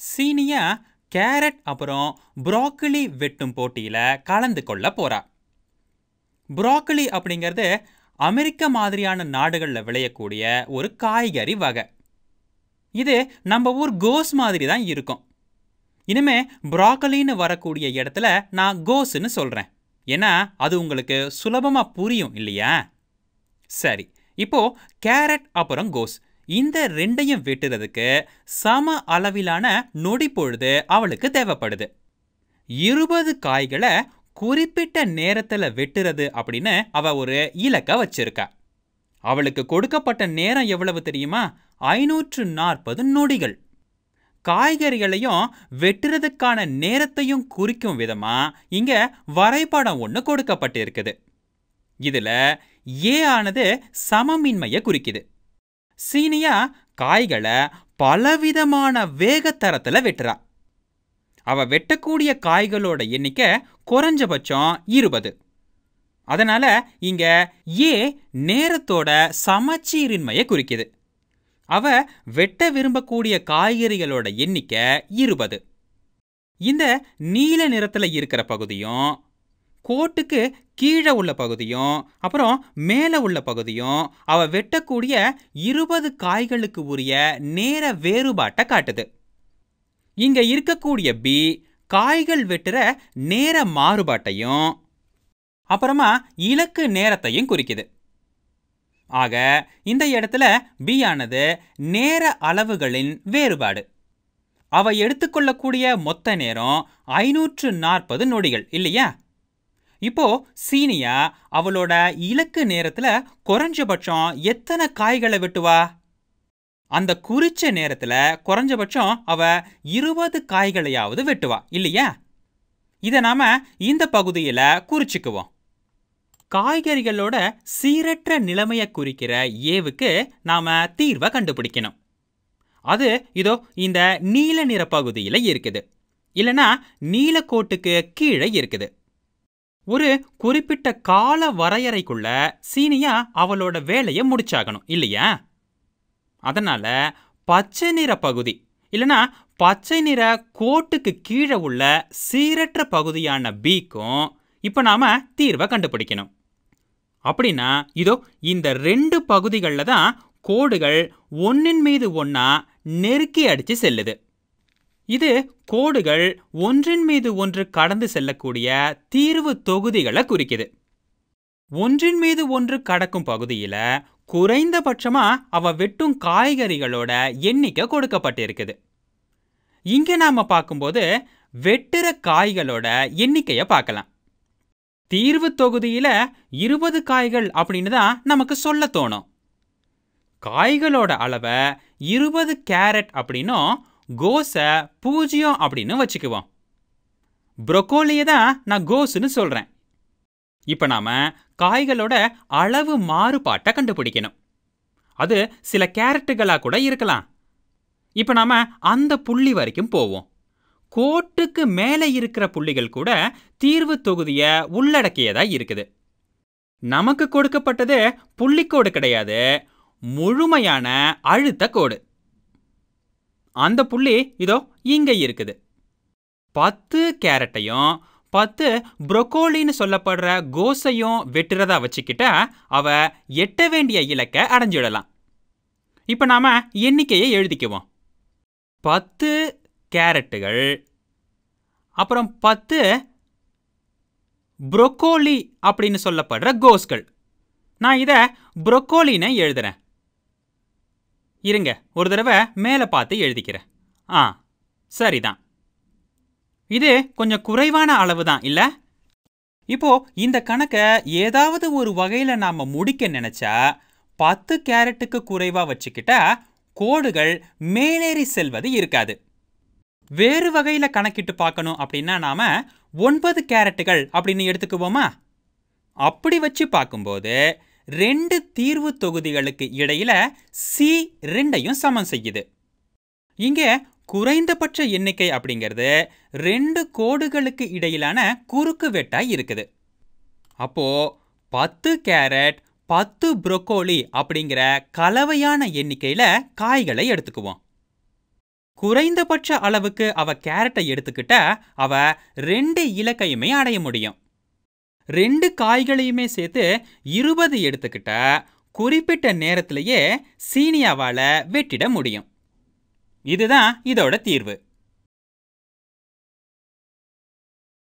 சீனியா carrot அப்புறம் broccoli வெட்டும் போட்டியில் கலந்து கொள்ள போறா. ப்ரோக்கலி அப்படிங்கிறது அமெரிக்க மாதிரியான நாடுகளில் விளையக்கூடிய ஒரு காய்கறி வகை. இது நம்ம ஊர் கோஸ் மாதிரி தான் இருக்கும். இனிமே ப்ராக்கலின்னு வரக்கூடிய இடத்துல நான் கோஸ்ன்னு சொல்கிறேன் ஏன்னா அது உங்களுக்கு சுலபமாக புரியும் இல்லையா? சரி இப்போ கேரட் அப்புறம் கோஸ். இந்த ரெண்டையும் வெட்டுறதுக்கு சம அளவிலான நொடி பொழுது அவளுக்கு தேவைப்படுது. இருபது காய்களை குறிப்பிட்ட நேரத்தில் வெட்டுறது அப்படின்னு அவ ஒரு இலக்க வச்சிருக்கா. அவளுக்கு கொடுக்கப்பட்ட நேரம் எவ்வளவு தெரியுமா? ஐநூற்று நாற்பது நொடிகள். காய்கறிகளையும் வெட்டுறதுக்கான நேரத்தையும் குறிக்கும் விதமா இங்க வரைபடம் ஒன்று கொடுக்கப்பட்டிருக்குது. இதுல ஏ ஆனது சமமின்மையை குறிக்குது. சீனியா காய்களை பலவிதமான வேகத்தரத்துல வெட்டுறா. அவ வெட்டக்கூடிய காய்களோட எண்ணிக்கை குறைஞ்சபட்சம் இருபது. அதனால இங்க ஏ நேரத்தோட சமச்சீரின்மையை குறிக்குது. அவ வெட்ட விரும்பக்கூடிய காய்கறிகளோட எண்ணிக்கை இருபது. இந்த நீல நிறத்துல இருக்கிற பகுதியும் கோட்டுக்கு கீழே உள்ள பகுதியும் அப்புறம் மேலே உள்ள பகுதியும் அவ வெட்டக்கூடிய இருபது காய்களுக்கு உரிய நேர வேறுபாட்டை காட்டுது. இங்க இருக்கக்கூடிய பி காய்கள் வெட்டுற நேர மாறுபாட்டையும் அப்புறமா இலக்கு நேரத்தையும் குறிக்குது. ஆக இந்த இடத்துல பி ஆனது நேர அளவுகளின் வேறுபாடு. அவ எடுத்துக்கொள்ளக்கூடிய மொத்த நேரம் ஐநூற்று நாற்பது நொடிகள் இல்லையா? இப்போ சீனியா அவளோட இலக்கு நேரத்துல குறைஞ்சபட்சம் எத்தனை காய்களை வெட்டுவா? அந்த குறிச்ச நேரத்துல குறைஞ்சபட்சம் அவ இருபது காய்களையாவது வெட்டுவா இல்லையா? இதை நாம இந்த பகுதியில குறிச்சுக்குவோம். காய்கறிகளோட சீரற்ற நிலைமையை குறிக்கிற ஏவுக்கு நாம தீர்வை கண்டுபிடிக்கணும். அது இதோ இந்த நீல நிற பகுதியில் இருக்குது. இல்லனா நீலக்கோட்டுக்கு கீழே இருக்குது. ஒரு குறிப்பிட்ட கால வரையறைக்குள்ள சீனியா அவளோட வேலையை முடிச்சாகணும் இல்லையா? அதனால பச்சை நிற பகுதி இல்லைனா பச்சை நிற கோட்டுக்கு கீழே உள்ள சீரற்ற பகுதியான பிக்கும் இப்போ நாம தீர்வை கண்டுபிடிக்கணும். அப்படின்னா இதோ இந்த ரெண்டு பகுதிகளில் தான் கோடுகள் ஒன்றின் மீது ஒன்றா நெருக்கி அடித்து செல்லுது. இது கோடுகள் ஒன்றின் மீது ஒன்று கடந்து செல்லக்கூடிய தீர்வு தொகுதிகளை குறிக்குது. ஒன்றின் மீது ஒன்று கடக்கும் பகுதியில் குறைந்தபட்சமா அவ வெட்டும் காய்கறிகளோட எண்ணிக்கை கொடுக்கப்பட்டிருக்குது. இங்க நாம பார்க்கும்போது வெட்டுற காய்களோட எண்ணிக்கையை பார்க்கலாம். தீர்வு தொகுதியில இருபது காய்கள் அப்படின்னு தான் நமக்கு சொல்ல தோணும். காய்களோட அளவை இருபது கேரட் அப்படின்னும் கோஸை பூஜ்ஜியம் அப்படின்னு வச்சுக்குவோம். ப்ரொக்கோலியை தான் நான் கோஸ்னு சொல்கிறேன் இப்போ நாம் காய்களோட அளவு மாறுபாட்டை கண்டுபிடிக்கணும். அது சில கேரட்டுகளாக கூட இருக்கலாம். இப்போ நாம் அந்த புள்ளி வரைக்கும் போவோம். கோட்டுக்கு மேலே இருக்கிற புள்ளிகள் கூட தீர்வு தொகுதியை உள்ளடக்கியதாக இருக்குது. நமக்கு கொடுக்கப்பட்டது புள்ளிக்கோடு கிடையாது முழுமையான அழுத்த கோடு. அந்த புள்ளி இதோ இங்கே இருக்குது. பத்து கேரட்டையும் பத்து ப்ரொக்கோலின்னு சொல்லப்படுற கோஸையும் வெட்டுறதா வச்சுக்கிட்டா அவ எட்ட வேண்டிய இலக்கை அடைஞ்சிடலாம். இப்போ நாம எண்ணிக்கையை எழுதிக்குவோம். பத்து கேரட்டுகள் அப்புறம் பத்து புரொக்கோலி அப்படின்னு சொல்லப்படுற கோஸ்கள். நான் இதை புரொக்கோலின்னு எழுதுறேன். இருங்க ஒரு தடவை மேலே பார்த்து எழுதிக்கிறேன். ஆ சரிதான். இது கொஞ்சம் குறைவான அளவு தான் இல்லை? இப்போ இந்த கணக்கை ஏதாவது ஒரு வகையில் நாம் முடிக்க நினச்சா பத்து கேரட்டுக்கு குறைவாக வச்சுக்கிட்டா கோடுகள் மேலேறி செல்வது இருக்காது. வேறு வகையில் கணக்கிட்டு பார்க்கணும் அப்படின்னா நாம் ஒன்பது கேரட்டுகள் அப்படின்னு எடுத்துக்குவோமா? அப்படி வச்சு பார்க்கும்போது ரெண்டு தீர்வு தொகுதிகளுக்கு இடையில சி ரெண்டையும் சமன் செய்யுது. இங்கே குறைந்தபட்ச எண்ணிக்கை அப்படிங்கிறது ரெண்டு கோடுகளுக்கு இடையிலான குறுக்கு வெட்டாய் இருக்குது. அப்போ பத்து கேரட் பத்து புரொக்கோலி அப்படிங்கிற கலவையான எண்ணிக்கையில் காய்களை எடுத்துக்குவோம். குறைந்தபட்ச அளவுக்கு அவ கேரட்டை எடுத்துக்கிட்ட அவ ரெண்டு இலக்கையுமே அடைய முடியும். ரெண்டு காய்களையுமே சேர்த்து இருபது எடுத்துக்கிட்டா குறிப்பிட்ட நேரத்திலேயே சீனியாவால் வெட்டிட முடியும். இதுதான் இதோட தீர்வு.